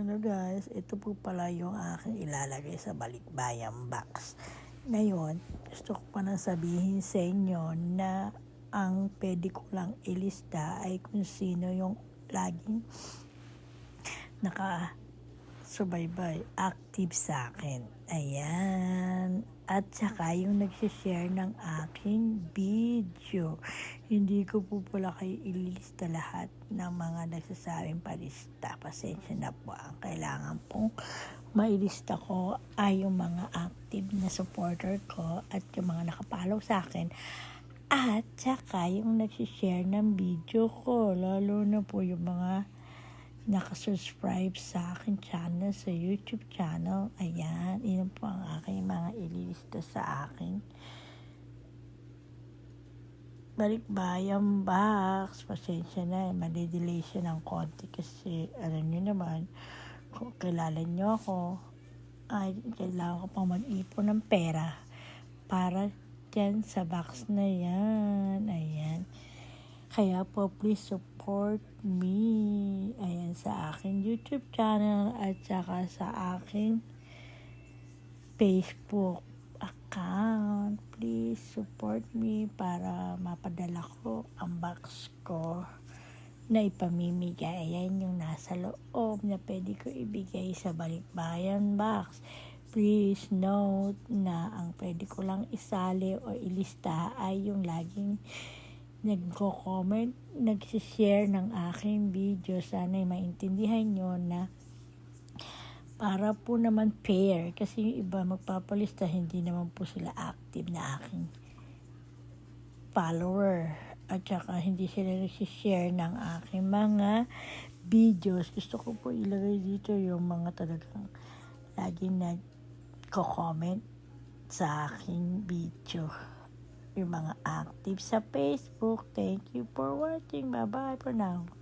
Ano guys, ito po pala yung aking ilalagay sa balikbayang box. Ngayon, gusto ko pa nang sabihin sa inyo na ang pwede ko lang ilista ay kung sino yung laging naka subaybay, active sa akin. Ayan. At saka yung nagsishare ng aking video. Hindi ko po pala kayo ililista lahat ng mga nagsasabing palista. Pasensya na po. Ang kailangan pong mailista ko ay yung mga active na supporter ko at yung mga nakapalaw sa akin. At saka yung nagsishare ng video ko. Lalo na po yung mga nakasubscribe sa akin channel, sa YouTube channel. Ayan, yun po ang aking mga ililista sa akin. Balikbayang box. Pasensya na, madidelay siya ng konti kasi alam nyo naman, kung kilala nyo ako, ay kailangan ko pang mag-ipon ng pera para dyan sa box na yan. Ayan. Kaya po, please support me. Ayan, sa aking YouTube channel at saka sa aking Facebook account. Please support me para mapadala ko ang box ko na ipamimigay. Ayan yung nasa loob na pwede ko ibigay sa balikbayan box. Please note na ang pwede ko lang isali o ilista ay yung laging nagko-comment, nagsishare ng aking video. Sana maintindihan nyo na para po naman fair. Kasi yung iba magpapalista, hindi naman po sila active na aking follower. At saka hindi sila nagsishare ng aking mga videos. Gusto ko po ilagay dito yung mga talagang laging nagko-comment sa aking video yung mga active sa Facebook. Thank you for watching. Bye-bye for now.